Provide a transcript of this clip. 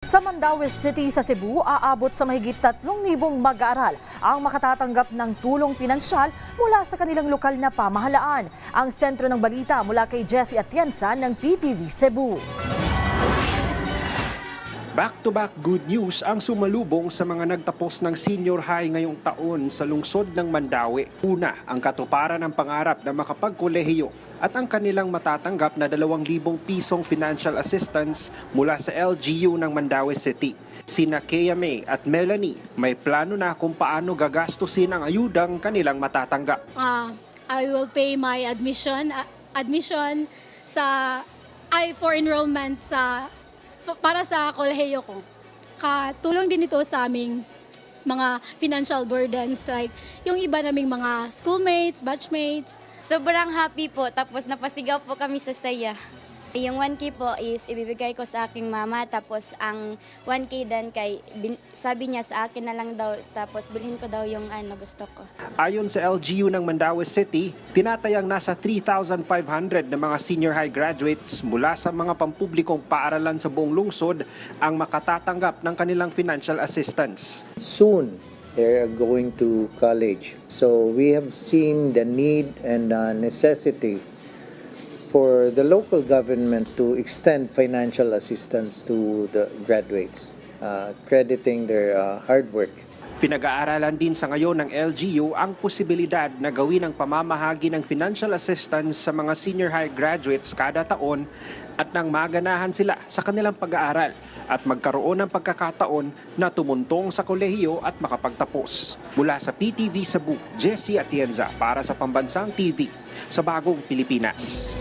Sa Mandaue City sa Cebu, aabot sa mahigit 3,000 mag-aaral ang makatatanggap ng tulong pinansyal mula sa kanilang lokal na pamahalaan. Ang sentro ng balita mula kay Jesse Atienza ng PTV Cebu. Back-to-back good news ang sumalubong sa mga nagtapos ng senior high ngayong taon sa lungsod ng Mandawi. Una, ang katuparan ng pangarap na makapagkolehiyo at ang kanilang matatanggap na 2,000 pisong financial assistance mula sa LGU ng Mandawi City. Sina Kea May at Melanie may plano na kung paano gagastusin ang ayudang kanilang matatanggap. uh, I will pay my admission uh, admission sa I for enrollment sa para sa kolehiyo ko. Katulong din ito sa aming mga financial burdens like yung iba naming mga schoolmates, batchmates. Sobrang happy po, tapos napasigaw po kami sa saya. Yung 1K po is ibibigay ko sa aking mama, tapos ang 1K dan kay, bin- sabi niya sa akin na lang daw, tapos bilhin ko daw yung ano gusto ko. Ayon sa LGU ng Mandaue City, tinatayang nasa 3,500 na mga senior high graduates mula sa mga pampublikong paaralan sa buong lungsod ang makatatanggap ng kanilang financial assistance. soon they're going to college. So we have seen the need and uh, necessity for the local government to extend financial assistance to the graduates, uh, crediting their uh, hard work. Pinag-aaralan din sa ngayon ng LGU ang posibilidad na gawin ang pamamahagi ng financial assistance sa mga senior high graduates kada taon at nang maganahan sila sa kanilang pag-aaral at magkaroon ng pagkakataon na tumuntong sa kolehiyo at makapagtapos. Mula sa PTV Cebu, Jesse Atienza para sa Pambansang TV sa Bagong Pilipinas.